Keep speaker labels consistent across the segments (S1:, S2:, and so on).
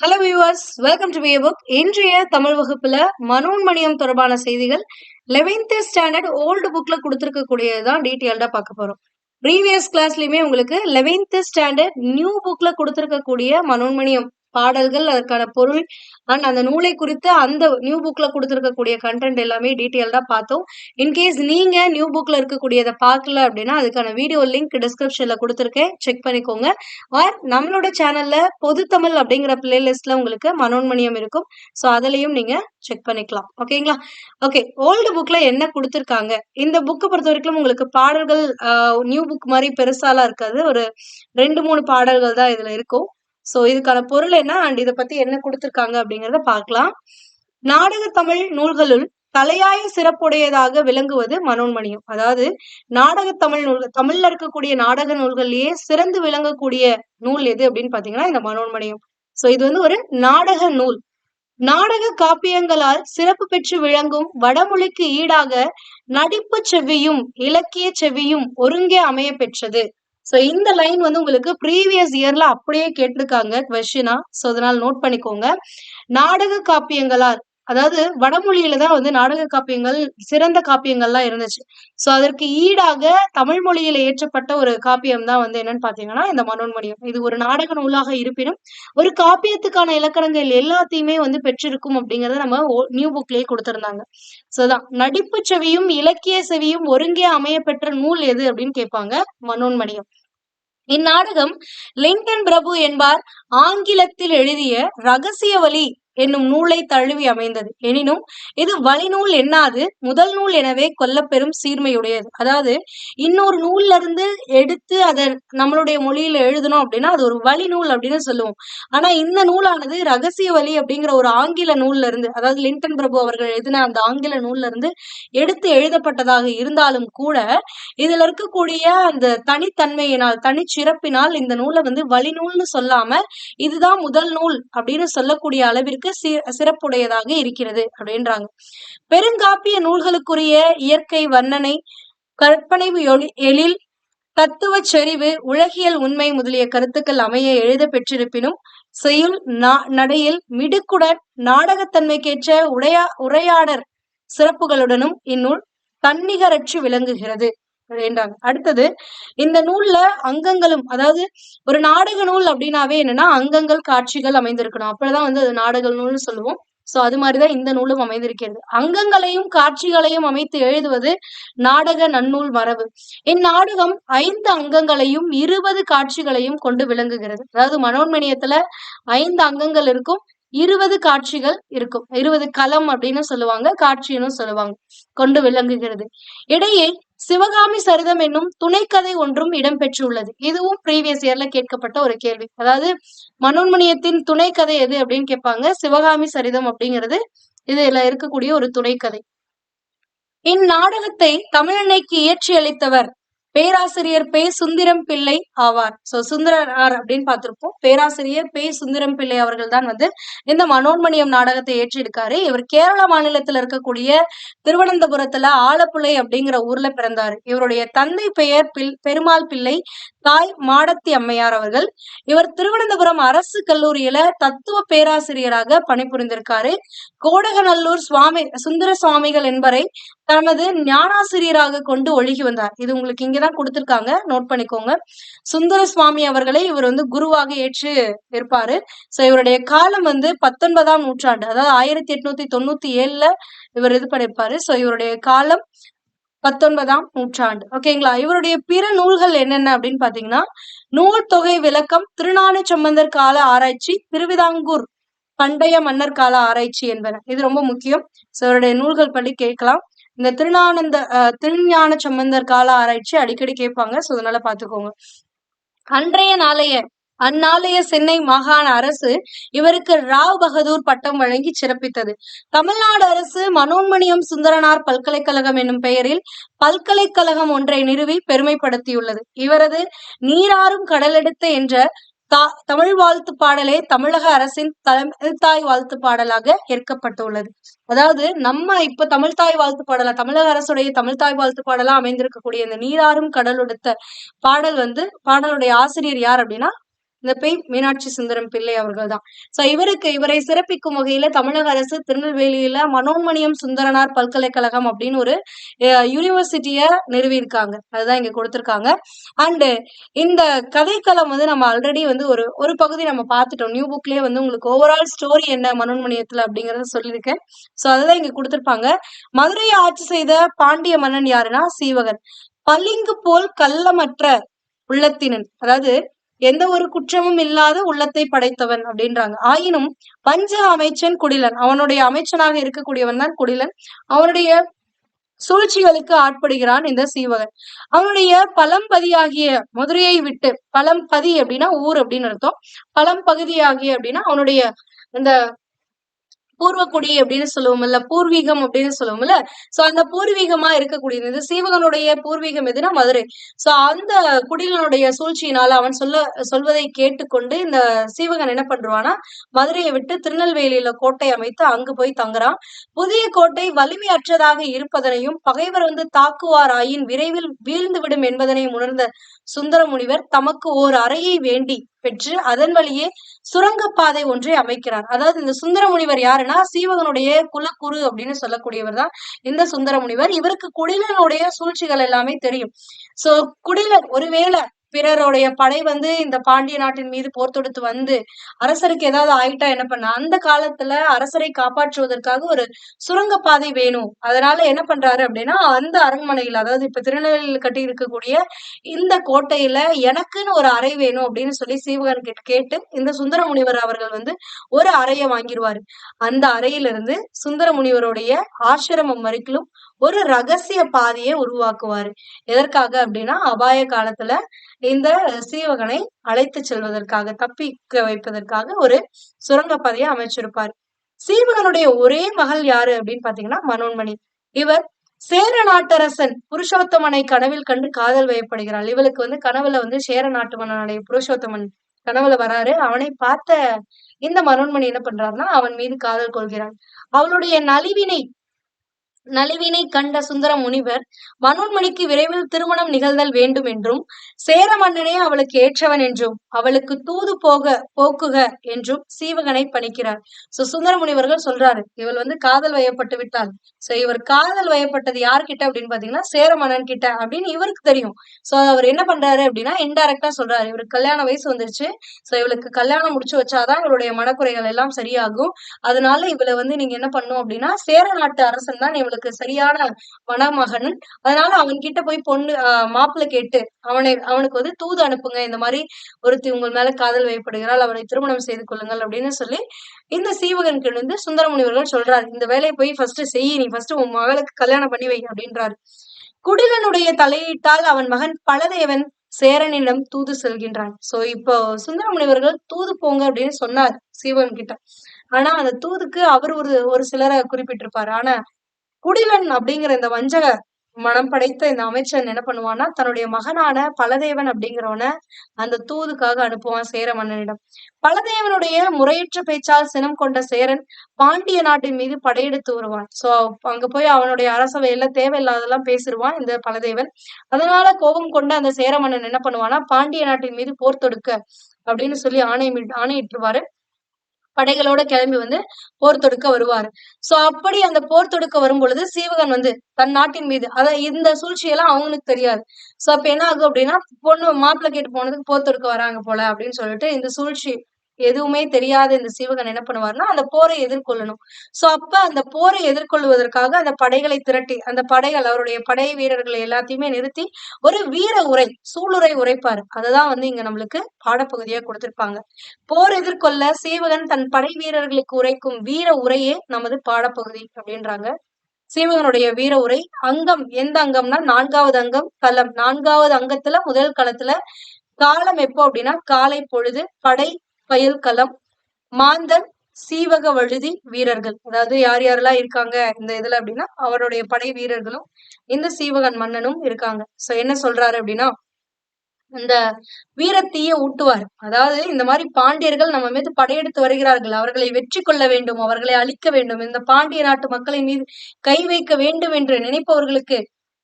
S1: Hello viewers welcome to B A book இன்றைய தமிழ் வகுப்புல மனோன்மணியம் தொடர்பான செய்திகள். லெவன்த் ஸ்டாண்டர்ட் ஓல்டு புக்ல கொடுத்துருக்கக்கூடியதான் டீட்டெயில்டா பார்க்க போறோம். ப்ரீவியஸ் கிளாஸ்லயுமே உங்களுக்கு லெவன்த் ஸ்டாண்டர்ட் நியூ புக்ல கொடுத்துருக்கக்கூடிய மனோன்மணியம் பாடல்கள் அதற்கான பொருள் அண்ட் அந்த நூலை குறித்து அந்த நியூ புக்ல கொடுத்துருக்கக்கூடிய கண்டென்ட் எல்லாமே டீட்டெயில்டா பார்த்தோம். இன்கேஸ் நீங்க நியூ புக்ல இருக்கக்கூடியதை பார்க்கல அப்படின்னா அதுக்கான வீடியோ லிங்க் டிஸ்கிரிப்ஷன்ல கொடுத்துருக்கேன். செக் பண்ணிக்கோங்க. ஆர் நம்மளோட சேனல்ல பொது தமிழ் அப்படிங்கிற பிளேலிஸ்ட்ல உங்களுக்கு மனோன்மணியம் இருக்கும். ஸோ அதுலயும் நீங்க செக் பண்ணிக்கலாம். ஓகேங்களா ஓகே ஓல்டு புக்ல என்ன கொடுத்துருக்காங்க? இந்த புக்கை பொறுத்த வரைக்கும் உங்களுக்கு பாடல்கள் நியூ புக் மாதிரி பெருசாலாம் இருக்காது. ஒரு ரெண்டு மூணு பாடல்கள் தான் இதுல இருக்கும். ஸோ இதுக்கான பொருள் என்ன? அண்ட் இதை பத்தி என்ன கொடுத்துருக்காங்க அப்படிங்கிறத பார்க்கலாம். நாடக தமிழ் நூல்களுள் தலையாய சிறப்புடையதாக விளங்குவது மனோன்மணியம். அதாவது நாடக தமிழ் நூல் தமிழ்ல இருக்கக்கூடிய நாடக நூல்கள்லயே சிறந்து விளங்கக்கூடிய நூல் எது அப்படின்னு பாத்தீங்கன்னா இந்த மனோன்மணியம். சோ இது வந்து ஒரு நாடக நூல். நாடக காப்பியங்களால் சிறப்பு பெற்று விளங்கும் வடமொழிக்கு ஈடாக நடிப்பு செவ்வியும் இலக்கிய செவ்வியும் ஒருங்கே அமைய பெற்றது. ஸோ இந்த லைன் வந்து உங்களுக்கு ப்ரீவியஸ் இயர்ல அப்படியே கேட்டிருக்காங்க கொஸ்டினா ஸோ அதனால நோட் பண்ணிக்கோங்க. நாடக காப்பியங்களால் அதாவது வடமொழியில தான் வந்து நாடக காப்பியங்கள் சிறந்த காப்பியங்கள்லாம் இருந்துச்சு. ஸோ அதற்கு ஈடாக தமிழ் மொழியில ஏற்றப்பட்ட ஒரு காப்பியம் தான் வந்து என்னன்னு பாத்தீங்கன்னா இந்த மனோன்மணியம். இது ஒரு நாடக நூலாக இருப்பினும் ஒரு காப்பியத்துக்கான இலக்கணங்கள் எல்லாத்தையுமே வந்து பெற்றிருக்கும் அப்படிங்கறத நம்ம நியூ புக்லயே கொடுத்திருந்தாங்க. சோதான் நடிப்பு செவியும் இலக்கிய செவியும் ஒருங்கே அமைய பெற்ற நூல் எது அப்படின்னு கேட்பாங்க மனோன்மணியம். இந்நாடகம் லிங்கன் பிரபு என்பார் ஆங்கிலத்தில் எழுதிய ரகசிய வழி என்னும் நூலை தழுவி அமைந்தது. எனினும் இது வழிநூல் என்னாது முதல் நூல் எனவே கொல்லப்பெறும் சீர்மையுடையது. அதாவது இன்னொரு நூல்ல இருந்து எடுத்து அதை நம்மளுடைய மொழியில எழுதணும் அப்படின்னா அது ஒரு வழி நூல் அப்படின்னு சொல்லுவோம். ஆனா இந்த நூலானது ரகசிய வழி அப்படிங்கிற ஒரு ஆங்கில நூல்ல இருந்து அதாவது லிண்டன் பிரபு அவர்கள் எழுதின அந்த ஆங்கில நூல்ல இருந்து எடுத்து எழுதப்பட்டதாக இருந்தாலும் கூட இதுல இருக்கக்கூடிய அந்த தனித்தன்மையினால் தனிச்சிறப்பினால் இந்த நூலை வந்து வழிநூல்னு சொல்லாம இதுதான் முதல் நூல் அப்படின்னு சொல்லக்கூடிய அளவிற்கு சிறப்புடையதாக இருக்கிறது அப்படின்றாங்க. பெருங்காப்பிய நூல்களுக்குரிய இயற்கை வர்ணனை கற்பனை எழில் தத்துவ செறிவு உலகியல் உண்மை முதலிய கருத்துக்கள் அமைய எழுத பெற்றிருப்பினும் செய்யுள் நடையில் மிடுக்குடன் நாடகத்தன்மைக்கேற்ற உடையா உரையாடற் சிறப்புகளுடனும் இந்நூல் தன்னிகரற்று விளங்குகிறது. அப்படின்றாங்க அடுத்தது இந்த நூல்ல அங்கங்களும் அதாவது ஒரு நாடக நூல் அப்படின்னாவே என்னன்னா அங்கங்கள் காட்சிகள் அமைந்திருக்கணும். அப்பதான் வந்து அது நாடக நூல்னு சொல்லுவோம். சோ அது மாதிரிதான் இந்த நூலும் அமைந்திருக்கிறது. அங்கங்களையும் காட்சிகளையும் அமைத்து எழுதுவது நாடக நன்னூல் மரபு. இந்நாடகம் ஐந்து அங்கங்களையும் இருபது காட்சிகளையும் கொண்டு விளங்குகிறது. அதாவது மனோன்மணியத்துல ஐந்து அங்கங்கள் இருக்கும் இருபது காட்சிகள் இருக்கும். இருபது களம் அப்படின்னு சொல்லுவாங்க காட்சின்னு சொல்லுவாங்க. கொண்டு விளங்குகிறது. இடையே சிவகாமி சரிதம் என்னும் துணைக்கதை ஒன்றும் இடம்பெற்றுள்ளது. இதுவும் ப்ரீவியஸ் இயர்ல கேட்கப்பட்ட ஒரு கேள்வி. அதாவது மனோன்மணியத்தின் துணைக்கதை எது அப்படின்னு கேட்பாங்க. சிவகாமி சரிதம் அப்படிங்கிறது இதுல இருக்கக்கூடிய ஒரு துணைக்கதை. இந்நாடகத்தை தமிழன்னைக்கு இயற்றி அளித்தவர் பேராசிரியர் பே சுந்தரம் பிள்ளை ஆவார். சோ சுந்தரனார் அப்படின்னு பார்த்திருப்போம். பேராசிரியர் பே சுந்தரம் பிள்ளை அவர்கள் தான் வந்து இந்த மனோன்மணியம் நாடகத்தை ஏற்றிருக்காரு. இவர் கேரள மாநிலத்துல இருக்கக்கூடிய திருவனந்தபுரத்துல ஆலப்புழை அப்படிங்கிற ஊர்ல பிறந்தாரு. இவருடைய தந்தை பெயர் பில் பெருமாள் பிள்ளை தாய் மாடத்தி அம்மையார் அவர்கள். இவர் திருவனந்தபுரம் அரசு கல்லூரியில தத்துவ பேராசிரியராக பணிபுரிந்திருக்காரு. கோடகநல்லூர் சுவாமி சுந்தர சுவாமிகள் என்பரை தனது ஞானாசிரியராக கொண்டு ஒழுகி வந்தார். இது உங்களுக்கு இங்கதான் கொடுத்திருக்காங்க. நோட் பண்ணிக்கோங்க. சுந்தர சுவாமி அவர்களை இவர் வந்து குருவாக ஏற்று இருப்பாரு. சோ இவருடைய காலம் வந்து பத்தொன்பதாம் நூற்றாண்டு அதாவது ஆயிரத்தி எட்நூத்தி தொண்ணூத்தி ஏழுல இவர் இது பண்ணிருப்பாரு. சோ இவருடைய காலம் பத்தொன்பதாம் நூற்றாண்டு. ஓகேங்களா இவருடைய பிற நூல்கள் என்னென்ன அப்படின்னு பாத்தீங்கன்னா நூல் தொகை விளக்கம் திருநானு சம்பந்தர் கால ஆராய்ச்சி திருவிதாங்கூர் பண்டைய மன்னர் கால ஆராய்ச்சி என்பன. இது ரொம்ப முக்கியம். ஸோ இவருடைய நூல்கள் படி கேட்கலாம். இந்த திருநானந்த திருஞான சம்பந்தர் கால ஆராய்ச்சி அடிக்கடி கேட்பாங்க. ஸோ அதனால பாத்துக்கோங்க அன்றைய நாளைய அந்நாளைய சென்னை மாகாண அரசு இவருக்கு ராவ் பகதூர் பட்டம் வழங்கி சிறப்பித்தது. தமிழ்நாடு அரசு மனோன்மணியம் சுந்தரனார் பல்கலைக்கழகம் என்னும் பெயரில் பல்கலைக்கழகம் ஒன்றை நிறுவி பெருமைப்படுத்தியுள்ளது. இவரது நீராறும் கடலெடுத்த என்ற தமிழ் வாழ்த்து பாடலே தமிழக அரசின் தமிழ்தாய் வாழ்த்து பாடலாக ஏற்கப்பட்டுள்ளது. அதாவது நம்ம இப்ப தமிழ்தாய் வாழ்த்து பாடலா தமிழக அரசுடைய தமிழ்தாய் வாழ்த்து பாடலா அமைந்திருக்கக்கூடிய இந்த நீராறும் கடலுடுத்த பாடல் வந்து பாடலுடைய ஆசிரியர் யார் அப்படின்னா இந்த பெண் மீனாட்சி சுந்தரம் பிள்ளை அவர்கள் தான் சோ இவருக்கு இவரை சிறப்பிக்கும் வகையில தமிழக அரசு திருநெல்வேலியில மனோன்மணியம் சுந்தரனார் பல்கலைக்கழகம் அப்படின்னு ஒரு யூனிவர்சிட்டிய நிறுவியிருக்காங்க. அதுதான் இங்க கொடுத்திருக்காங்க. அண்டு இந்த கதைக்களம் வந்து நம்ம ஆல்ரெடி வந்து ஒரு ஒரு பகுதி நம்ம பார்த்துட்டோம். நியூ புக்லயே வந்து உங்களுக்கு ஓவரால் ஸ்டோரி என்ன மனோன்மணியத்துல அப்படிங்கறத சொல்லியிருக்கேன். சோ அதுதான் இங்க கொடுத்திருப்பாங்க. மதுரையை ஆட்சி செய்த பாண்டிய மன்னன் யாருன்னா சீவகன். பளிங்கு போல் கள்ளமற்ற உள்ளத்தினன். அதாவது எந்த ஒரு குற்றமும் இல்லாத உள்ளத்தை படைத்தவன் அப்படின்றாங்க. ஆயினும் பஞ்ச அமைச்சன் குடிலன் அவனுடைய அமைச்சனாக இருக்கக்கூடியவன் தான் குடிலன். அவனுடைய சூழ்ச்சிகளுக்கு ஆட்படுகிறான் இந்த சீவகன். அவனுடைய பழம்பதியாகிய மதுரையை விட்டு பழம்பதி அப்படின்னா ஊர் அப்படின்னு அர்த்தம். பழம்பகுதியாகிய அப்படின்னா அவனுடைய இந்த பூர்வக்குடி அப்படின்னு சொல்லுவோம்ல பூர்வீகம் அப்படின்னு சொல்லுவோம்ல சோ அந்த பூர்வீகமா இருக்கக்கூடியது சீவகனுடைய பூர்வீகம் எதுனா மதுரை. சோ அந்த குடிலனுடைய சூழ்ச்சியினால அவன் சொல்ல சொல்வதை கேட்டுக்கொண்டு இந்த சீவகன் என்ன பண்றான்னா மதுரையை விட்டு திருநெல்வேலியில கோட்டை அமைத்து அங்கு போய் தங்குறான். புதிய கோட்டை வலிமையற்றதாக இருப்பதனையும் பகைவர் வந்து தாக்குவாராயின் விரைவில் வீழ்ந்து விடும் என்பதனையும் உணர்ந்த சுந்தர முனிவர் தமக்கு ஓர் அறையை வேண்டி பெற்று அதன் வழியே சுரங்கப்பாதை ஒன்றை அமைக்கிறார். அதாவது இந்த சுந்தர முனிவர் யாருன்னா சீவகனுடைய குலக்குரு அப்படின்னு சொல்லக்கூடியவர் தான் இந்த சுந்தர முனிவர் இவருக்கு குடிலனுடைய சூழ்ச்சிகள் எல்லாமே தெரியும். சோ குடிலன் ஒருவேளை பிறருடைய படை வந்து இந்த பாண்டிய நாட்டின் மீது போர் தொடுத்து வந்து அரசருக்கு ஏதாவது ஆயிட்டா என்ன பண்ண? அந்த காலத்துல அரசரை காப்பாற்றுவதற்காக ஒரு சுரங்கப்பாதை வேணும். அதனால என்ன பண்றாரு அப்படின்னா அந்த அரண்மனையில் அதாவது இப்ப திருநெல்வேலியில் கட்டி இருக்கக்கூடிய இந்த கோட்டையில எனக்குன்னு ஒரு அறை வேணும் அப்படின்னு சொல்லி சீவகன் கேட்டு இந்த சுந்தர முனிவர் அவர்கள் வந்து ஒரு அறையை வாங்கிடுவாரு அந்த அறையிலிருந்து சுந்தர முனிவருடைய ஆசிரமம் வரைக்கும் ஒரு ரகசிய பாதையை உருவாக்குவாரு. எதற்காக அப்படின்னா அபாய காலத்துல இந்த சீவகனை அழைத்து செல்வதற்காக தப்பிக்க வைப்பதற்காக ஒரு சுரங்கப்பாதையை அமைச்சிருப்பார். சீவகனுடைய ஒரே மகள் யாரு அப்படின்னு பாத்தீங்கன்னா மனோன்மணி. இவர் சேர நாட்டரசன் புருஷோத்தமனை கனவில் கண்டு காதல் வயப்படுகிறாள். இவளுக்கு வந்து கனவுல வந்து சேர நாட்டுமன்னனுடைய புருஷோத்தமன் கனவுல வராரு. அவனை பார்த்த இந்த மனோன்மணி என்ன பண்றாருன்னா அவன் மீது காதல் கொள்கிறான். அவளுடைய நலிவினை நலிவினை கண்ட சுந்தர முனிவர் மனோன்மணிக்கு விரைவில் திருமணம் நிகழ்தல் வேண்டும் என்றும் சேர மன்னனே அவளுக்கு ஏற்றவன் என்றும் அவளுக்கு தூது போக போக்குக என்றும் சீவகனை பணிக்கிறார். சோ சுந்தர முனிவர்கள் சொல்றாரு இவள் வந்து காதல் வயப்பட்டு விட்டாள். சோ இவர் காதல் வயப்பட்டது யார்கிட்ட அப்படின்னு பாத்தீங்கன்னா சேர மன்னன் கிட்ட அப்படின்னு இவருக்கு தெரியும். சோ அவர் என்ன பண்றாரு அப்படின்னா இன்டைரக்டா சொல்றாரு. இவருக்கு கல்யாண வயசு வந்துருச்சு. சோ இவளுக்கு கல்யாணம் முடிச்சு வச்சாதான் இவளுடைய மனக்குறைகள் எல்லாம் சரியாகும். அதனால இவளை வந்து நீங்க என்ன பண்ணும் அப்படின்னா சேர நாட்டு அரசன் தான் இவளுக்கு சரியான மணமகன் அதனால அவன் கிட்ட போய் பொண்ணு மாப்பிள்ளை கேட்டு அவனை அவனுக்கு வந்து தூது அனுப்புங்க. இந்த மாதிரி ஒரு ஒருத்தி உங்கள் மேல காதல் வயப்படுகிறாள் அவனை திருமணம் செய்து கொள்ளுங்கள் அப்படின்னு சொல்லி இந்த சீவகன் வந்து சுந்தரமுனிவர்கள் சொல்றாரு. இந்த வேலையை போய் ஃபர்ஸ்ட் செய் நீ ஃபர்ஸ்ட் உன் மகளுக்கு கல்யாணம் பண்ணி வை அப்படின்றாரு. குடிலனுடைய தலையிட்டால் அவன் மகன் பலதேவன் சேரனிடம் தூது செல்கின்றான். சோ இப்போ சுந்தரமுனிவர்கள் தூது போங்க அப்படின்னு சொன்னார் சீவகன் கிட்ட. ஆனா அந்த தூதுக்கு அவர் ஒரு ஒரு சிலரை குறிப்பிட்டிருப்பாரு. ஆனா குடிலன் அப்படிங்கிற இந்த வஞ்சக மனம் படைத்த இந்த அமைச்சன் என்ன பண்ணுவான்னா தன்னுடைய மகனான பலதேவன் அப்படிங்கிறவன அந்த தூதுக்காக அனுப்புவான் சேர மன்னனிடம். பலதேவனுடைய முறையற்ற பேச்சால் சினம் கொண்ட சேரன் பாண்டிய நாட்டின் மீது படையெடுத்து வருவான். சோ அங்க போய் அவனுடைய அரசவையில தேவையில்லாதெல்லாம் பேசிடுவான் இந்த பலதேவன். அதனால கோபம் கொண்ட அந்த சேர மன்னன் என்ன பண்ணுவான்னா பாண்டிய நாட்டின் மீது போர் தொடுக்க அப்படின்னு சொல்லி ஆணை ஆணையிட்டுருவாரு. படைகளோட கிளம்பி வந்து போர் தொடுக்க வருவார். சோ அப்படி அந்த போர் தொடுக்க வரும் பொழுது சீவகன் வந்து தன் நாட்டின் மீது அதான் இந்த சூழ்ச்சியெல்லாம் அவங்களுக்கு தெரியாது. சோ அப்ப என்ன ஆகும் அப்படின்னா பொண்ணு மாப்பிள்ளை கேட்டு போனதுக்கு போர் தொடுக்க வராங்க போல அப்படின்னு சொல்லிட்டு இந்த சூழ்ச்சி எதுவுமே தெரியாத இந்த சீவகன் என்ன பண்ணுவார்னா அந்த போரை எதிர்கொள்ளணும். சோ அப்ப அந்த போரை எதிர்கொள்வதற்காக அந்த படைகளை திரட்டி அந்த படைகள் அவருடைய படை வீரர்களை எல்லாத்தையுமே நிறுத்தி ஒரு வீர உரை சூளுரை உரைப்பாரு. அததான் வந்து இங்க நம்மளுக்கு பாடப்பகுதியா கொடுத்திருப்பாங்க. போர் எதிர்கொள்ள சீவகன் தன் படை வீரர்களுக்கு உரைக்கும் வீர உரையே நமது பாடப்பகுதி அப்படின்றாங்க. சீவகனுடைய வீர உரை அங்கம் எந்த அங்கம்னா நான்காவது அங்கம் களம் நான்காவது அங்கத்துல முதல் களத்துல காலம் எப்போ அப்படின்னா காலை பொழுது படை பயல் களம் மாந்தர் சீவக வழுதி வீரர்கள். அதாவது யார் யாரெல்லாம் இருக்காங்க இந்த இதுல அப்படின்னா அவருடைய படை வீரர்களும் இந்த சீவகன் மன்னனும் இருக்காங்க. சோ என்ன சொல்றாரு அப்படின்னா இந்த வீரத்தீய ஊட்டுவார். அதாவது இந்த மாதிரி பாண்டியர்கள் நம்ம மீது படையெடுத்து வருகிறார்கள். அவர்களை வெற்றி கொள்ள வேண்டும் அவர்களை அழிக்க வேண்டும். இந்த பாண்டிய நாட்டு மக்களின் மீது கை வைக்க வேண்டும் என்று நினைப்பவர்களுக்கு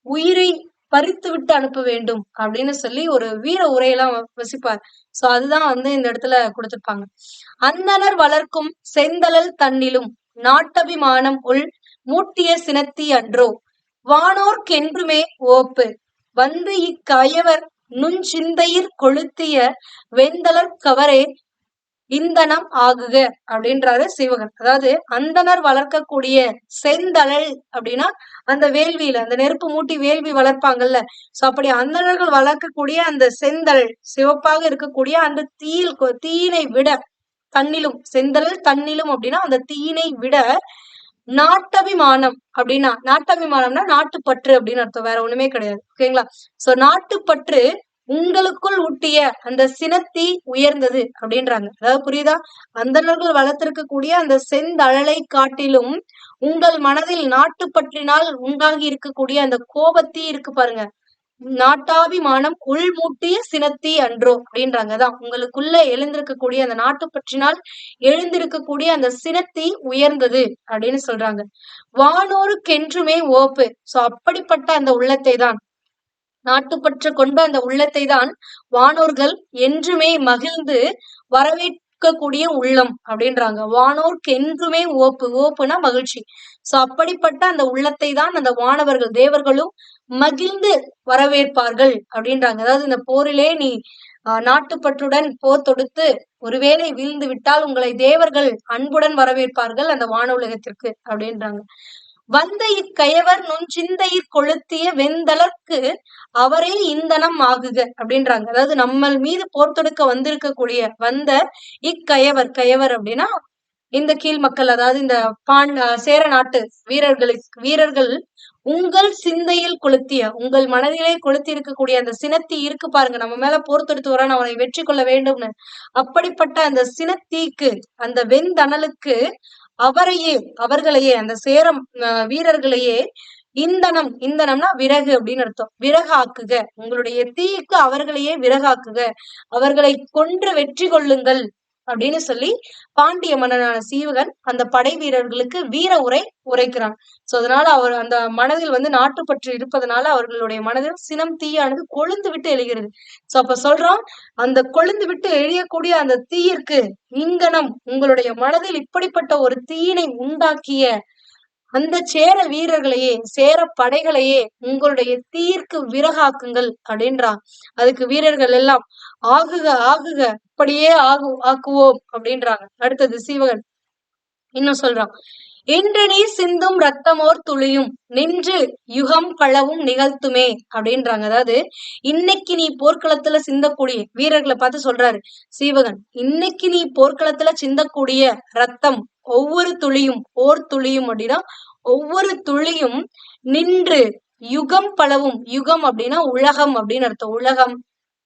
S1: உயிரை பறித்து விட்டு அனுப்ப வேண்டும் அப்படின்னு சொல்லி ஒரு வீர உரையெல்லாம் வசிப்பார். சோ அதுதான் வந்து இந்த இடத்துல கொடுத்திருப்பாங்க. அந்தனர் வளர்க்கும் செந்தழல் தன்னிலும் நாட்டபிமானம் உள் மூட்டிய சினத்தி அன்றோ வானோர்க்கென்றுமே ஓப்பு. வந்து இக்கயவர் நுஞ்சிந்தையிற் கொளுத்திய வெந்தளர் கவரே இந்தனம் ஆகுக அப்படின்றாரு சிவகன். அதாவது அந்தனர் வளர்க்கக்கூடிய செந்தழல் அப்படின்னா அந்த வேள்வியில அந்த நெருப்பு மூட்டி வேள்வி வளர்ப்பாங்கல்ல. சோ அப்படி அந்தணர்கள் வளர்க்கக்கூடிய அந்த செந்தழல் சிவப்பாக இருக்கக்கூடிய அந்த தீயில் தீயினை விட தண்ணிலும் செந்தழல் தண்ணிலும் அப்படின்னா அந்த தீயினை விட நாட்டபிமானம் அப்படின்னா நாட்டபிமானம்னா நாட்டுப்பற்று அப்படின்னு அர்த்தம். வேற ஒண்ணுமே கிடையாது. ஓகேங்களா? சோ நாட்டுப்பற்று உங்களுக்குள் ஊட்டிய அந்த சினத்தி உயர்ந்தது அப்படின்றாங்க. அதாவது புரியுதா? அந்தணர்கள் வளர்த்திருக்கக்கூடிய அந்த செந்தழலை காட்டிலும் உங்கள் மனதில் நாட்டுப்பற்றினால் உண்டாகி இருக்கக்கூடிய அந்த கோபத்தி இருக்கு பாருங்க. நாட்டாபிமானம் உள்மூட்டிய சினத்தி அன்றோ அப்படின்றாங்கதான் உங்களுக்குள்ள எழுந்திருக்கக்கூடிய அந்த நாட்டுப்பற்றினால் எழுந்திருக்கக்கூடிய அந்த சினத்தி உயர்ந்தது அப்படின்னு சொல்றாங்க. வானோருக்கென்றுமே ஓப்பு. சோ அப்படிப்பட்ட அந்த உள்ளத்தை தான் நாட்டுப்பற்று கொண்ட அந்த உள்ளத்தை தான் வானோர்கள் என்றுமே மகிழ்ந்து வரவேற்கக்கூடிய உள்ளம் அப்படின்றாங்க. வானோர்க்கு என்றுமே ஓப்பு ஓப்புனா மகிழ்ச்சி. சோ அப்படிப்பட்ட அந்த உள்ளத்தை தான் அந்த வானவர்கள் தேவர்களும் மகிழ்ந்து வரவேற்பார்கள் அப்படின்றாங்க. அதாவது இந்த போரிலே நீ நாட்டுப்பற்றுடன் போர் தொடுத்து ஒருவேளை வீழ்ந்து விட்டால் உங்களை தேவர்கள் அன்புடன் வரவேற்பார்கள் அந்த வான உலகத்திற்கு அப்படின்றாங்க. வந்த இக்கயவர் நுண் சிந்தையிற் கொளுத்திய வெந்தளர்க்கு அவரே இந்தனம் ஆகுக அப்படின்றாங்க. அதாவது நம்ம மீது போர் தொடுக்க வந்திருக்கக்கூடிய வந்த இக்கயவர் கயவர் அப்படின்னா இந்த கீழ் மக்கள் அதாவது இந்த பாண் சேர நாட்டு வீரர்களுக்கு வீரர்கள் உங்கள் சிந்தையில் கொளுத்திய உங்கள் மனதிலே கொளுத்தி இருக்கக்கூடிய அந்த சினத்தி இருக்கு பாருங்க. நம்ம மேல போர் தொடுத்து வரான் அவனை வெற்றி கொள்ள வேண்டும்னு. அப்படிப்பட்ட அந்த சினத்தீக்கு அந்த வெந்தணலுக்கு அவரையே அவர்களையே அந்த சேரம் வீரர்களையே இந்தனம் இந்தனம்னா விறகு அப்படின்னு அர்த்தம். விறகாக்குக. உங்களுடைய தீக்கு அவர்களையே விறகாக்குக. அவர்களை கொன்று வெற்றி கொள்ளுங்கள். அப்படின்னு சொல்லி பாண்டிய மன்னனான சீவகன் அந்த படை வீரர்களுக்கு வீர உரை உரைக்கிறான். சோ அதனால அவர் அந்த மனதில் வந்து நாட்டுப்பற்று இருப்பதனால அவர்களுடைய மனதில் சினம் தீயானது கொழுந்து விட்டு எழுகிறது. சோ அப்ப சொல்றான் அந்த கொழுந்து விட்டு எழியக்கூடிய அந்த தீயிற்கு இங்கனம் உங்களுடைய மனதில் இப்படிப்பட்ட ஒரு தீயினை உண்டாக்கிய அந்த சேர வீரர்களையே சேர படைகளையே உங்களுடைய தீர்க்கு விறகாக்குங்கள் அப்படின்றான் அதுக்கு வீரர்கள் எல்லாம் ஆகுக ஆகுக. அப்படியே ஆகு ஆக்குவோம் அப்படின்றாங்க. அடுத்தது சீவகன். இன்னும் சொல்றான். இன்று நீ சிந்தும் ரத்தமோர் துளியும் நின்று யுகம் பழவும் நிகழ்த்துமே அப்படின்றாங்க. அதாவது இன்னைக்கு நீ போர்க்களத்துல சிந்தக்கூடிய வீரர்களை பார்த்து சொல்றாரு சீவகன். இன்னைக்கு நீ போர்க்களத்துல சிந்தக்கூடிய ரத்தம் ஒவ்வொரு துளியும் ஓர் துளியும் அப்படின்னா ஒவ்வொரு துளியும் நின்று யுகம் பலவும் யுகம் அப்படின்னா உலகம் அப்படின்னு அர்த்தம். உலகம்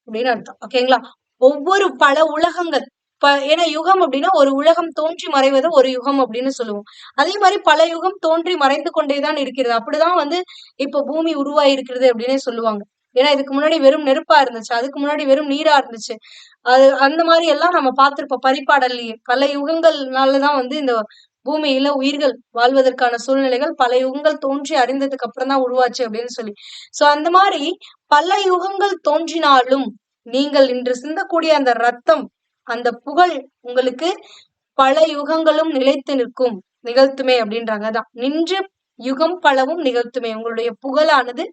S1: அப்படின்னு அர்த்தம். ஓகேங்களா ஒவ்வொரு பல உலகங்கள். ஏன்னா யுகம் அப்படின்னா ஒரு உலகம் தோன்றி மறைவது ஒரு யுகம் அப்படின்னு சொல்லுவோம். அதே மாதிரி பல யுகம் தோன்றி மறைந்து கொண்டேதான் இருக்கிறது. அப்படிதான் வந்து இப்ப பூமி உருவாயிருக்கிறது அப்படின்னே சொல்லுவாங்க. ஏன்னா இதுக்கு முன்னாடி வெறும் நெருப்பா இருந்துச்சு. அதுக்கு முன்னாடி வெறும் நீரா இருந்துச்சு. அது அந்த மாதிரி எல்லாம் நம்ம பார்த்திருப்போம். பரிபாடல்லையே. பல யுகங்கள்னாலதான் வந்து இந்த பூமியில உயிர்கள் வாழ்வதற்கான சூழ்நிலைகள் பல யுகங்கள் தோன்றி அறிந்ததுக்கு அப்புறம் தான் உருவாச்சு அப்படின்னு சொல்லி. சோ அந்த மாதிரி பல யுகங்கள் தோன்றினாலும் நீங்கள் இன்று சிந்தக்கூடிய அந்த ரத்தம் அந்த புகழ் உங்களுக்கு பல யுகங்களும் நிலைத்து நிற்கும் நிகழ்த்துமே அப்படின்றாங்க. அதான் நின்று யுகம் பலவும் நிகழ்த்துமே. உங்களுடைய புகழானது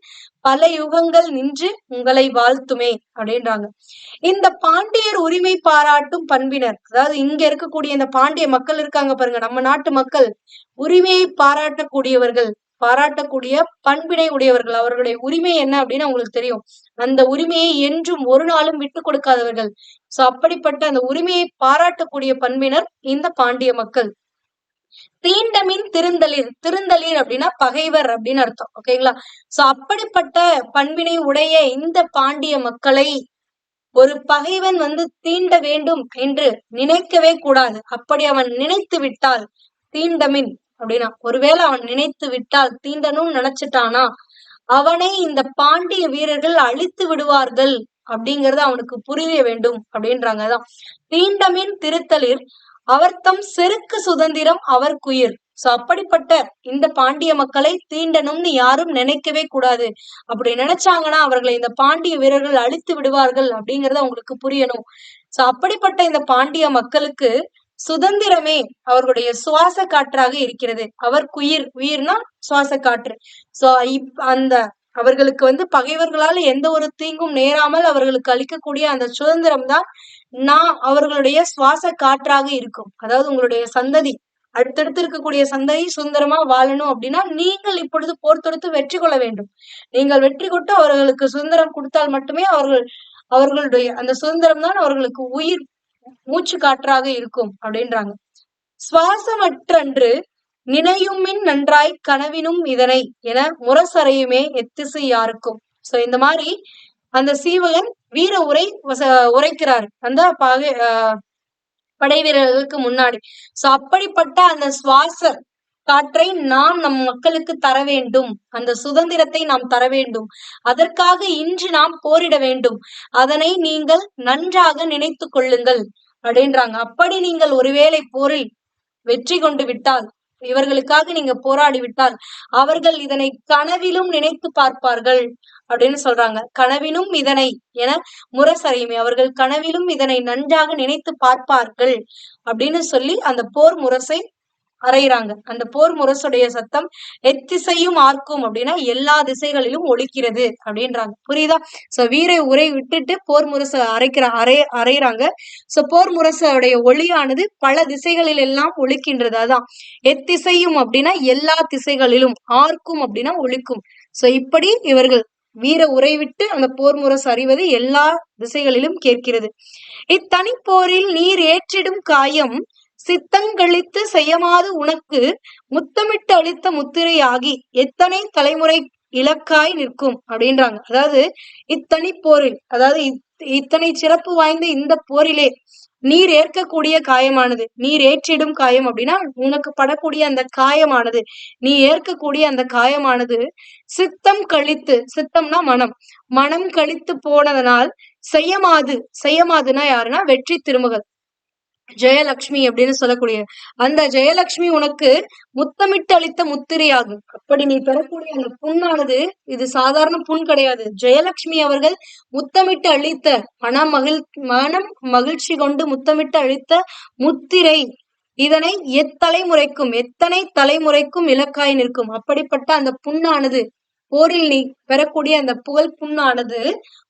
S1: பல யுகங்கள் நின்று உங்களை வாழ்த்துமே அப்படின்றாங்க. இந்த பாண்டியர் உரிமை பாராட்டும் பண்பினர் அதாவது இங்க இருக்கக்கூடிய இந்த பாண்டிய மக்கள் இருக்காங்க பாருங்க நம்ம நாட்டு மக்கள் உரிமையை பாராட்டக்கூடியவர்கள் பாராட்டக்கூடிய பண்பினை உடையவர்கள். அவர்களுடைய உரிமை என்ன அப்படின்னு அவங்களுக்கு தெரியும். அந்த உரிமையை என்றும் ஒரு நாளும் விட்டு கொடுக்காதவர்கள். சோ அப்படிப்பட்ட அந்த உரிமையை பாராட்டக்கூடிய பண்பினர் இந்த பாண்டிய மக்கள். தீண்டமின் திருந்தளிர் திருந்தளிர் அப்படின்னா பகைவர் அப்படின்னு அர்த்தம். ஓகேங்களா சோ அப்படிப்பட்ட பண்பினை உடைய இந்த பாண்டிய மக்களை ஒரு பகைவன் வந்து தீண்ட வேண்டும் என்று நினைக்கவே கூடாது. அப்படி அவன் நினைத்து விட்டால் தீண்டமின் அப்படின்னா ஒருவேளை அவன் நினைத்து விட்டால் தீண்டனும் நினைச்சிட்டானா அவனை இந்த பாண்டிய வீரர்கள் அழித்து விடுவார்கள் அப்படிங்கறது அவனுக்கு புரிய வேண்டும் அப்படின்றாங்கதான் தீண்டமின் திருத்தலிர் அவர் தம் செருக்கு சுதந்திரம் அவர் குயிர் சோ அப்படிப்பட்ட இந்த பாண்டிய மக்களை தீண்டணும்னு யாரும் நினைக்கவே கூடாது. அப்படி நினைச்சாங்கன்னா அவர்களை இந்த பாண்டிய வீரர்கள் அழித்து விடுவார்கள் அப்படிங்கறது அவங்களுக்கு புரியணும். சோ அப்படிப்பட்ட இந்த பாண்டிய மக்களுக்கு சுதந்திரமே அவர்களுடைய சுவாச காற்றாக இருக்கிறது. அவர் குயிர் உயிர்னா சுவாச காற்று. சோ இப் அந்த அவர்களுக்கு வந்து பகைவர்களால் எந்த ஒரு தீங்கும் நேராமல் அவர்களுக்கு அளிக்கக்கூடிய அந்த சுதந்திரம் தான் நான் அவர்களுடைய சுவாச காற்றாக இருக்கும். அதாவது உங்களுடைய சந்ததி அடுத்தடுத்து இருக்கக்கூடிய சந்ததி சுதந்திரமா வாழணும் அப்படின்னா நீங்கள் இப்பொழுது போர் தொடுத்து வெற்றி கொள்ள வேண்டும். நீங்கள் வெற்றி கொண்டு அவர்களுக்கு சுதந்திரம் கொடுத்தால் மட்டுமே அவர்கள் அவர்களுடைய அந்த சுதந்திரம் தான் அவர்களுக்கு உயிர் மூச்சு காற்றாக இருக்கும் அப்படின்றாங்க. சுவாசமற்றன்று நினையுமின் நன்றாய் கனவினும் இதனை என முரசறையுமே எத்திசை யாருக்கும். சோ இந்த மாதிரி அந்த சீவகன் வீர உரை உரைக்கிறார். அந்த பகை படை வீரர்களுக்கு முன்னாடி. சோ அப்படிப்பட்ட அந்த சுவாச காற்றை நாம் நம் மக்களுக்கு தர வேண்டும். அந்த சுதந்திரத்தை நாம் தர வேண்டும். அதற்காக இன்று நாம் போரிட வேண்டும். அதனை நீங்கள் நன்றாக நினைத்து கொள்ளுங்கள். அப்படின்றாங்க. அப்படி நீங்கள் ஒருவேளை போரில் வெற்றி கொண்டு விட்டால் இவர்களுக்காக நீங்க போராடி விட்டால் அவர்கள் இதனை கனவிலும் நினைத்து பார்ப்பார்கள் அப்படின்னு சொல்றாங்க. கனவிலும் இதனை என முரசறையுமே அவர்கள் கனவிலும் இதனை நன்றாக நினைத்து பார்ப்பார்கள் அப்படின்னு சொல்லி அந்த போர் முரசை அறையிறாங்க. அந்த போர் முரசுடைய சத்தம் எத்திசையும் ஆர்க்கும் அப்படின்னா எல்லா திசைகளிலும் ஒழிக்கிறது அப்படின்றாங்க. புரியுதா? சோ வீரை உரை விட்டுட்டு போர் முரசு அரைக்கிற அரை அறையிறாங்க சோ போர் முரசுடைய ஒளியானது பல திசைகளில் எல்லாம் ஒழிக்கின்றது அதான். எத்திசையும் அப்படின்னா எல்லா திசைகளிலும் ஆர்க்கும் அப்படின்னா ஒழிக்கும் சோ இப்படி இவர்கள் வீர உரை விட்டு அந்த போர் முரசு அறிவது எல்லா திசைகளிலும் கேட்கிறது. இத்தனி போரில் நீர் ஏற்றிடும் காயம் சித்தங்களித்து செய்யமாது உனக்கு முத்தமிட்டு அளித்த முத்திரையாகி எத்தனை தலைமுறை இலக்காய் நிற்கும் அப்படின்றாங்க. அதாவது இத்தனி போரில் அதாவது இத்தனை சிறப்பு வாய்ந்த இந்த போரிலே நீர் ஏற்கக்கூடிய காயமானது நீர் ஏற்றிடும் காயம் அப்படின்னா உனக்கு படக்கூடிய அந்த காயமானது நீ ஏற்கக்கூடிய அந்த காயமானது சித்தம் கழித்து சித்தம்னா மனம் மனம் கழித்து போனதனால் செய்யமாது செய்யமாதுன்னா யாருன்னா வெற்றி திருமகள் ஜெயலட்சுமி அப்படின்னு சொல்லக்கூடிய அந்த ஜெயலட்சுமி உனக்கு முத்தமிட்டு அளித்த முத்திரையாகும். அப்படி நீ பெறக்கூடிய அந்த புண்ணானது இது சாதாரண புண் கிடையாது. ஜெயலட்சுமி அவர்கள் முத்தமிட்டு அளித்த மன மகிழ் மனம் மகிழ்ச்சி கொண்டு முத்தமிட்டு அளித்த முத்திரை. இதனை எத்தலைமுறைக்கும் எத்தனை தலைமுறைக்கும் இலக்காய் நிற்கும். அப்படிப்பட்ட அந்த புண்ணானது போரில் நீ பெறக்கூடிய அந்த புகழ் புண்ணானது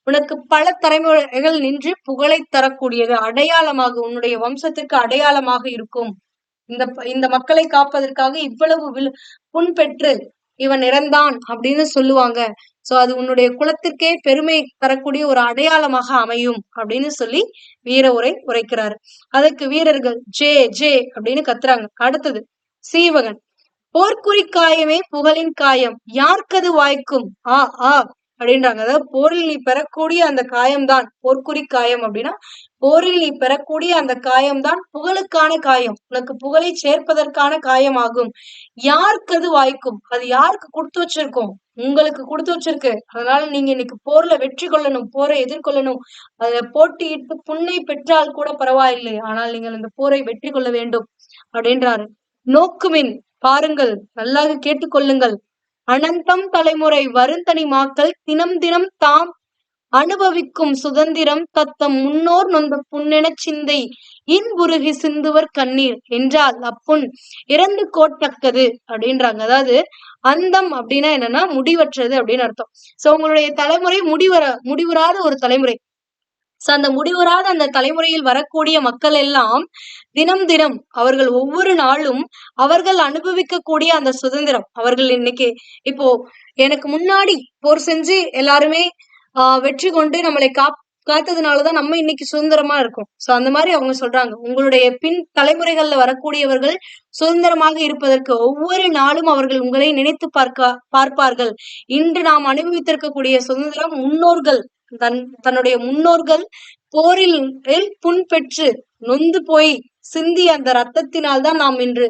S1: உனக்கு பல தலைமுறைகள் நின்று புகழை தரக்கூடியது அடையாளமாக உன்னுடைய வம்சத்திற்கு அடையாளமாக இருக்கும். இந்த இந்த மக்களை காப்பதற்காக இவ்வளவு புண் பெற்று இவன் இறந்தான் அப்படின்னு சொல்லுவாங்க. சோ அது உன்னுடைய குலத்திற்கே பெருமை தரக்கூடிய ஒரு அடையாளமாக அமையும் அப்படின்னு சொல்லி வீர உரை உரைக்கிறாரு. அதுக்கு வீரர்கள் ஜே ஜே அப்படின்னு கத்துறாங்க. அடுத்தது சீவகன். போர்க்குறி காயமே புகழின் காயம். யார்க்கது வாய்க்கும்? ஆ ஆ அப்படின்றாங்க. அதாவது போரில் நீ பெறக்கூடிய அந்த காயம்தான். போர்க்குறி காயம் அப்படின்னா போரில் நீ பெறக்கூடிய அந்த காயம்தான் புகழுக்கான காயம். உனக்கு புகழை சேர்ப்பதற்கான காயம் ஆகும் யாருக்கு அது வாய்க்கும்? அது யாருக்கு கொடுத்து வச்சிருக்கோம்? உங்களுக்கு கொடுத்து வச்சிருக்கு. அதனால நீங்க இன்னைக்கு போர்ல வெற்றி கொள்ளணும் போரை எதிர்கொள்ளணும். அதுல போட்டியிட்டு புண்ணை பெற்றால் கூட பரவாயில்லை. ஆனால் நீங்கள் இந்த போரை வெற்றி கொள்ள வேண்டும் அப்படின்றாரு. நோக்குமின். பாருங்கள் நல்லாக கேட்டுக்கொள்ளுங்கள் அனந்தம் தலைமுறை வருந்தனி மாக்கள் தினம் தினம் தாம் அனுபவிக்கும் சுதந்திரம் தத்தம் முன்னோர் நொந்த புண்ணெனச் சிந்தை இன்புருகி சிந்துவர் கண்ணீர் என்றால் அப்புண் இறந்து கோட்டக்கது அப்படின்றாங்க. அதாவது அந்தம் அப்படின்னா என்னன்னா முடிவற்றது அப்படின்னு அர்த்தம். சோ உங்களுடைய தலைமுறை முடிவர முடிவுறாத ஒரு தலைமுறை. சோ அந்த முடிவுறாத அந்த தலைமுறையில் வரக்கூடிய மக்கள் எல்லாம் தினம் தினம் அவர்கள் ஒவ்வொரு நாளும் அவர்கள் அனுபவிக்கக்கூடிய அந்த சுதந்திரம். அவர்கள் இன்னைக்கு இப்போ எனக்கு முன்னாடி போர் செஞ்சு எல்லாருமே ஆஹ் வெற்றி கொண்டு நம்மளை காப் காத்ததுனாலதான் நம்ம இன்னைக்கு சுதந்திரமா இருக்கோம். சோ அந்த மாதிரி அவங்க சொல்றாங்க. உங்களுடைய பின் தலைமுறைகள்ல வரக்கூடியவர்கள் சுதந்திரமாக இருப்பதற்கு ஒவ்வொரு நாளும் அவர்கள் உங்களை நினைத்து பார்க்க பார்ப்பார்கள். இன்று நாம் அனுபவித்திருக்கக்கூடிய சுதந்திரம் முன்னோர்கள் தன் தன்னுடைய முன்னோர்கள் போரில் புண்பெற்று நொந்து போய் சிந்தி அந்த ரத்தத்தினால் தான் நாம் இன்று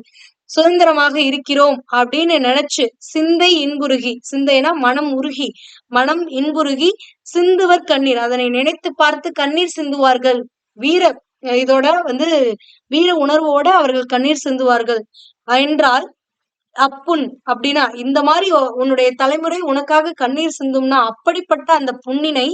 S1: சுதந்திரமாக இருக்கிறோம் அப்படின்னு நினைச்சு சிந்தை இன்புருகி சிந்தைனா மனம் உருகி மனம் இன்புருகி சிந்துவர் கண்ணீர். அதனை நினைத்து பார்த்து கண்ணீர் சிந்துவார்கள். வீர இதோட வந்து வீர உணர்வோட அவர்கள் கண்ணீர் சிந்துவார்கள். என்றால் அப்புண் அப்படின்னா இந்த மாதிரி உன்னுடைய தலைமுறை உனக்காக கண்ணீர் சிந்தும்னா அப்படிப்பட்ட அந்த புண்ணினை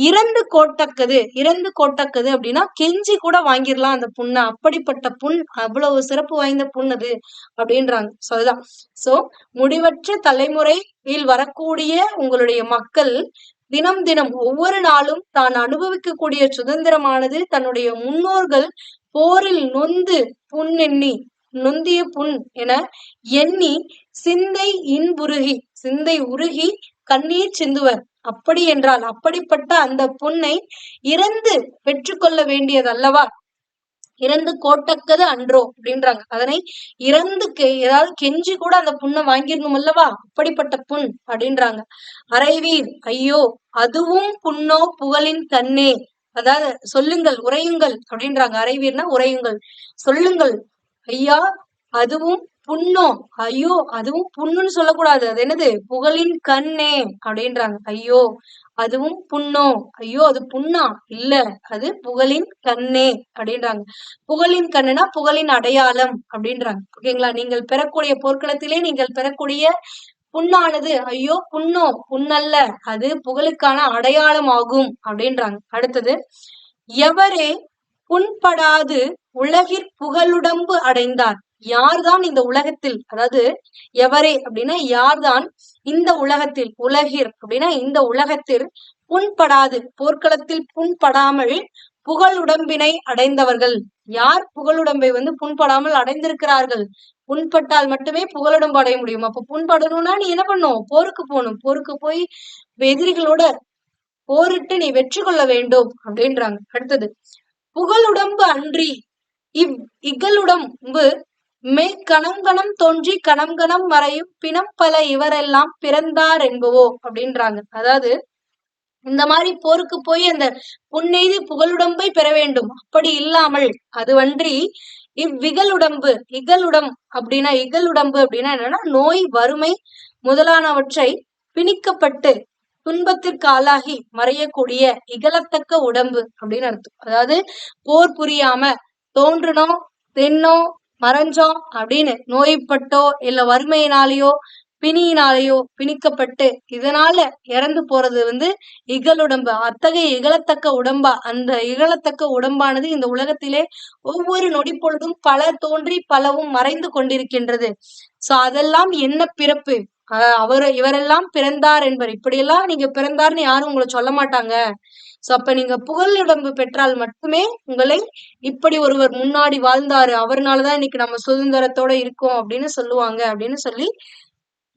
S1: இறந்து கோட்டக்கது இறந்து கோட்டக்கது அப்படின்னா கெஞ்சி கூட வாங்கிடலாம் அந்த புண்ணை. அப்படிப்பட்ட புண் அவ்வளவு சிறப்பு வாய்ந்த புண் அது அப்படின்றாங்க. ஸோ அதுதான். சோ முடிவற்ற தலைமுறையில் வரக்கூடிய உங்களுடைய மக்கள் தினம் தினம் ஒவ்வொரு நாளும் தான் அனுபவிக்கக்கூடிய சுதந்திரமானது தன்னுடைய முன்னோர்கள் போரில் நொந்து புண்ணெண்ணி நொந்திய புண் என எண்ணி சிந்தை இன்புருகி சிந்தை உருகி கண்ணீர் சிந்துவர். அப்படி என்றால் அப்படிப்பட்ட அந்த புண்ணை இறந்து பெற்றுக்கொள்ள வேண்டியது அல்லவா? இறந்து கோட்டக்கது அன்றோ அப்படின்றாங்க. அதனை இறந்து ஏதாவது கெஞ்சி கூட அந்த புண்ணை வாங்கிடணும் அல்லவா? அப்படிப்பட்ட புண் அப்படின்றாங்க. அறைவீர் ஐயோ அதுவும் புண்ணோ புகழின் கண்ணே அதாவது சொல்லுங்கள் உரையுங்கள் அப்படின்றாங்க. அறைவீர்னா உரையுங்கள் சொல்லுங்கள் ஐயா அதுவும் புண்ணோ ஐயோ அதுவும் புண்ணுன்னு சொல்லக்கூடாது. அது என்னது? புகழின் கண்ணே அப்படின்றாங்க. ஐயோ அதுவும் புண்ணோ ஐயோ அது புண்ணா? இல்ல அது புகழின் கண்ணே அப்படின்றாங்க. புகழின் கண்ணுனா புகழின் அடையாளம் அப்படின்றாங்க. ஓகேங்களா? நீங்கள் பெறக்கூடிய போர்க்களத்திலே நீங்கள் பெறக்கூடிய புண்ணானது ஐயோ புண்ணோ புண்ணல்ல. அது புகழுக்கான அடையாளம் ஆகும் அப்படின்றாங்க. அடுத்தது எவரே புண்படாது உலகிற் புகழுடம்பு அடைந்தார் யார்தான் இந்த உலகத்தில் அதாவது எவரே அப்படின்னா யார்தான் இந்த உலகத்தில் உலகிர் அப்படின்னா இந்த உலகத்தில் புண்படாது போர்க்களத்தில் புண்படாமல் புகழுடம்பினை அடைந்தவர்கள். யார் புகழுடம்பை வந்து புண்படாமல் அடைந்திருக்கிறார்கள்? புண்பட்டால் மட்டுமே புகழுடம்பு அடைய முடியும். அப்ப புண்படணும்னா நீ என்ன பண்ணும்? போருக்கு போகணும். போருக்கு போய் எதிரிகளோட போரிட்டு நீ வெற்றி கொள்ள வேண்டும் அப்படின்றாங்க. அடுத்தது புகழுடம்பு அன்றி இவ் இகழுடம்பு மெய் கணங்கணம் தோன்றி கணங்கணம் மறையும் பிணம் பல இவரெல்லாம் பிறந்தார் என்பவோ அப்படின்றாங்க. அதாவது இந்த மாதிரி போருக்கு போய் அந்த புன்னெய்து புகழுடம்பை பெற வேண்டும். அப்படி இல்லாமல் அதுவன்றி இவ்விகழுடம்பு இகலுடம் அப்படின்னா இகழுடம்பு அப்படின்னா என்னன்னா நோய் வறுமை முதலானவற்றை பிணிக்கப்பட்டு துன்பத்திற்கு ஆளாகி மறையக்கூடிய இகழத்தக்க உடம்பு அப்படின்னு அர்த்தம். அதாவது போர் புரியாம தோன்றுனோம் தின்னோம் மறைஞ்சோம் அப்படின்னு நோய்பட்டோ இல்ல வறுமையினாலேயோ பிணியினாலேயோ பிணிக்கப்பட்டு இதனால இறந்து போறது வந்து இகழுடம்பு. அத்தகைய இகழத்தக்க உடம்பா அந்த இகழத்தக்க உடம்பானது இந்த உலகத்திலே ஒவ்வொரு நொடி பொழுதும் பல தோன்றி பலவும் மறைந்து கொண்டிருக்கின்றது. சோ அதெல்லாம் என்ன பிறப்பு? அவர் இவரெல்லாம் பிறந்தார் என்பர். இப்படியெல்லாம் நீங்க பிறந்தார்னு யாரும் உங்களை சொல்ல மாட்டாங்க. சோ அப்ப நீங்க புகழுடம்பு பெற்றால் மட்டுமே உங்களை இப்படி ஒருவர் முன்னாடி வாழ்ந்தாரு. அவர்னாலதான் இன்னைக்கு நம்ம சுதந்திரத்தோட இருக்கோம் அப்படின்னு சொல்லுவாங்க அப்படின்னு சொல்லி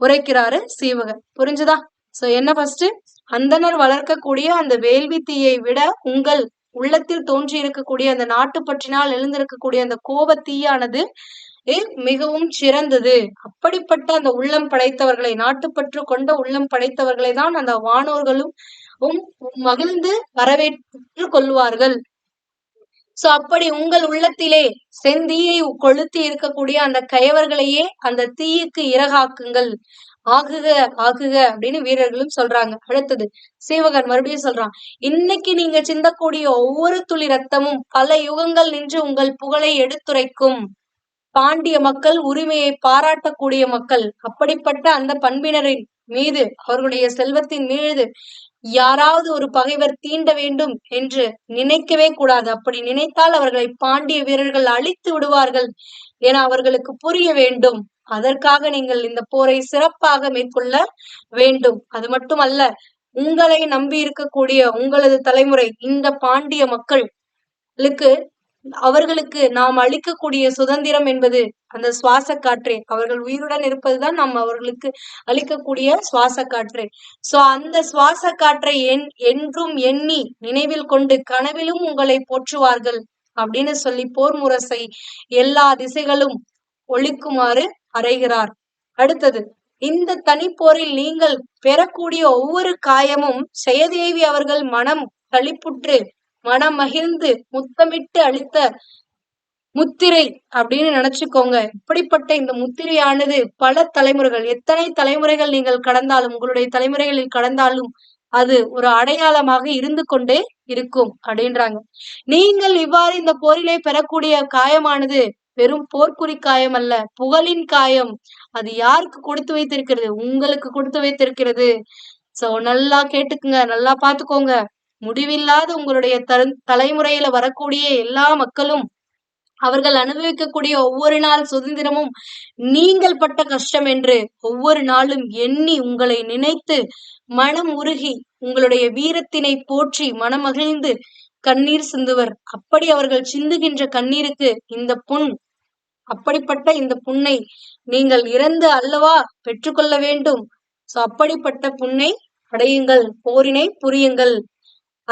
S1: உரைக்கிறாரு சீவகர். புரிஞ்சுதா? சோ என்ன ஃபர்ஸ்ட் அந்தனர் வளர்க்கக்கூடிய அந்த வேள்வி தீயை விட உங்கள் உள்ளத்தில் தோன்றி இருக்கக்கூடிய அந்த நாட்டு பற்றினால் எழுந்திருக்கக்கூடிய அந்த கோப தீயானது மிகவும் சிறந்தது? அப்படிப்பட்ட அந்த உள்ளம் படைத்தவர்களை நாட்டுப்பற்று கொண்ட உள்ளம் படைத்தவர்களை தான் அந்த வானோர்களும் உம் மகிழ்ந்து வரவேற்று கொள்வார்கள். சோ அப்படி உங்கள் உள்ளத்திலே செந்தீயை கொளுத்தி இருக்கக்கூடிய அந்த கயவர்களையே அந்த தீயுக்கு இறகாக்குங்கள். ஆகுக ஆகுக அப்படின்னு வீரர்களும் சொல்றாங்க. அடுத்தது சீவகன் மறுபடியும் சொல்றான் இன்னைக்கு நீங்க சிந்தக்கூடிய ஒவ்வொரு துளி ரத்தமும் பல யுகங்கள் நின்று உங்கள் புகழை எடுத்துரைக்கும். பாண்டிய மக்கள் உரிமையை பாராட்டக்கூடிய மக்கள். அப்படிப்பட்ட அந்த பண்பினரின் மீது அவர்களுடைய செல்வத்தின் மீது யாராவது ஒரு பகைவர் தீண்ட வேண்டும் என்று நினைக்கவே கூடாது. அப்படி நினைத்தால் அவர்களை பாண்டிய வீரர்கள் அழித்து விடுவார்கள் என அவர்களுக்கு புரிய வேண்டும். அதற்காக நீங்கள் இந்த போரை சிறப்பாக மேற்கொள்ள வேண்டும். அது மட்டுமல்ல உங்களை நம்பி இருக்கக்கூடிய உங்களது தலைமுறை இந்த பாண்டிய மக்களுக்கு அவர்களுக்கு நாம் அளிக்கக்கூடிய சுதந்திரம் என்பது அந்த சுவாச காற்றே அவர்கள் உயிருடன் இருப்பதுதான் நாம் அவர்களுக்கு அளிக்கக்கூடிய சுவாச காற்றே சோ அந்த சுவாச காற்றை என் என்றும் எண்ணி நினைவில் கொண்டு கனவிலும் உங்களை போற்றுவார்கள் அப்படின்னு சொல்லி போர் முரசை எல்லா திசைகளும் ஒழிக்குமாறு அறைகிறார். அடுத்தது இந்த தனிப்போரில் நீங்கள் பெறக்கூடிய ஒவ்வொரு காயமும் செயதேவி அவர்கள் மனம் களிப்புற்று மனம் மகிழ்ந்து முத்தமிட்டு அளித்த முத்திரை அப்படின்னு நினைச்சுக்கோங்க. இப்படிப்பட்ட இந்த முத்திரையானது பல தலைமுறைகள் எத்தனை தலைமுறைகள் நீங்கள் கடந்தாலும் உங்களுடைய தலைமுறைகளில் கடந்தாலும் அது ஒரு அடையாளமாக இருந்து கொண்டே இருக்கும் அப்படின்றாங்க. நீங்கள் இவ்வாறு இந்த போரிலே பெறக்கூடிய காயமானது வெறும் போர்க்குறி காயம் அல்ல புகழின் காயம். அது யாருக்கு கொடுத்து வைத்திருக்கிறது? உங்களுக்கு கொடுத்து வைத்திருக்கிறது. சோ நல்லா கேட்டுக்குங்க நல்லா பாத்துக்கோங்க முடிவில்லாத உங்களுடைய தரு- தலைமுறையில வரக்கூடிய எல்லா மக்களும் அவர்கள் அனுபவிக்கக்கூடிய ஒவ்வொரு நாள் சுதந்திரமும் நீங்கள் பட்ட கஷ்டம் என்று ஒவ்வொரு நாளும் எண்ணி உங்களை நினைத்து மனம் உருகி உங்களுடைய வீரத்தினை போற்றி மனமகிழ்ந்து கண்ணீர் சிந்துவர். அப்படி அவர்கள் சிந்துகின்ற கண்ணீருக்கு இந்த புண் அப்படிப்பட்ட இந்த புண்ணை நீங்கள் இறந்து அல்லவா பெற்றுக்கொள்ள வேண்டும். சோ அப்படிப்பட்ட புண்ணை அடையுங்கள். போரினை புரியுங்கள்.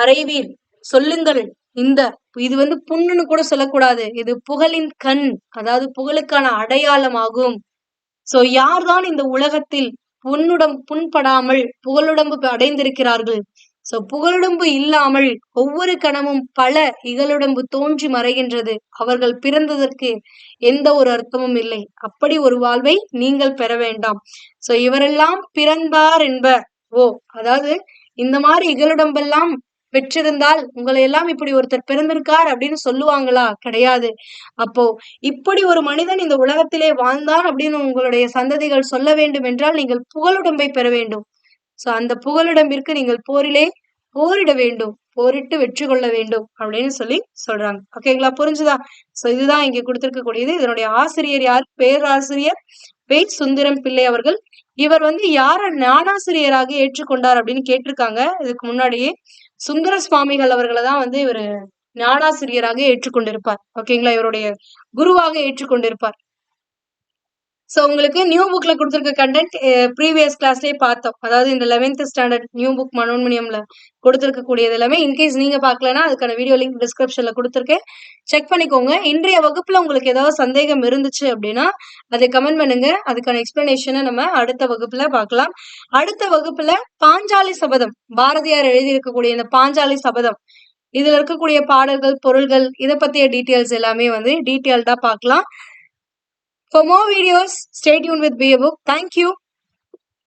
S1: அறைவீர் சொல்லுங்கள். இந்த இது வந்து புண்ணுன்னு கூட சொல்லக்கூடாது. இது புகழின் கண் அதாவது புகழுக்கான அடையாளமாகும். சோ யார்தான் இந்த உலகத்தில் புண்ணுடம் புண்படாமல் புகழுடம்பு அடைந்திருக்கிறார்கள்? சோ புகழுடம்பு இல்லாமல் ஒவ்வொரு கணமும் பல இகழுடம்பு தோன்றி மறைகின்றது. அவர்கள் பிறந்ததற்கு எந்த ஒரு அர்த்தமும் இல்லை. அப்படி ஒரு வாழ்வை நீங்கள் பெற வேண்டாம். சோ இவரெல்லாம் பிறந்தார் என்ப ஓ அதாவது இந்த மாதிரி இகழுடம்பெல்லாம் பெற்றிருந்தால் உங்களை எல்லாம் இப்படி ஒருத்தர் பிறந்திருக்கார் அப்படின்னு சொல்லுவாங்களா? கிடையாது. அப்போ இப்படி ஒரு மனிதன் இந்த உலகத்திலே வாழ்ந்தான் அப்படின்னு உங்களுடைய சந்ததிகள் சொல்ல வேண்டும் என்றால் நீங்கள் புகழுடம்பை பெற வேண்டும். சோ அந்த புகழுடம்பிற்கு நீங்கள் போரிலே போரிட வேண்டும். போரிட்டு வெற்றி கொள்ள வேண்டும் அப்படின்னு சொல்லி சொல்றாங்க. ஓகேங்களா புரிஞ்சுதா? சோ இதுதான் இங்க கொடுத்திருக்கக்கூடியது. இதனுடைய ஆசிரியர் யார்? பேராசிரியர் வே சுந்தரம் பிள்ளை அவர்கள். இவர் வந்து யார ஞானாசிரியராக ஏற்றுக்கொண்டார் அப்படின்னு கேட்டிருக்காங்க. இதுக்கு முன்னாடியே சுந்தர சுவாமிகள் அவர்களை தான் வந்து இவர் ஞானாசிரியராக ஏற்றுக்கொண்டிருப்பார். ஓகேங்களா? இவருடைய குருவாக ஏற்றுக்கொண்டிருப்பார். சோ உங்களுக்கு நியூ புக்ல கொடுத்துருக்க கண்டென்ட் ப்ரீவியஸ் கிளாஸ்லயே பார்த்தோம். அதாவது இந்த லெவன்த் ஸ்டாண்டர்ட் நியூ புக் மனோன்மணியமில் கொடுத்துருக்கக்கூடியது எல்லாமே. இன்கேஸ் நீங்க பார்க்கலனா அதுக்கான வீடியோ லிங்க் டிஸ்கிரிப்ஷனில் கொடுத்துருக்கேன். செக் பண்ணிக்கோங்க. இன்றைய வகுப்புல உங்களுக்கு ஏதாவது சந்தேகம் இருந்துச்சு அப்படின்னா அதை கமெண்ட் பண்ணுங்க. அதுக்கான எக்ஸ்பிளனேஷனை நம்ம அடுத்த வகுப்புல பார்க்கலாம். அடுத்த வகுப்புல பாஞ்சாலி சபதம். பாரதியார் எழுதியிருக்கக்கூடிய இந்த பாஞ்சாலி சபதம். இதுல இருக்கக்கூடிய பாடல்கள் பொருள்கள் இதை பற்றிய டீட்டெயில்ஸ் எல்லாமே வந்து டீட்டெயில்டாக பார்க்கலாம். For more videos, stay tuned with Be a Book. Thank you.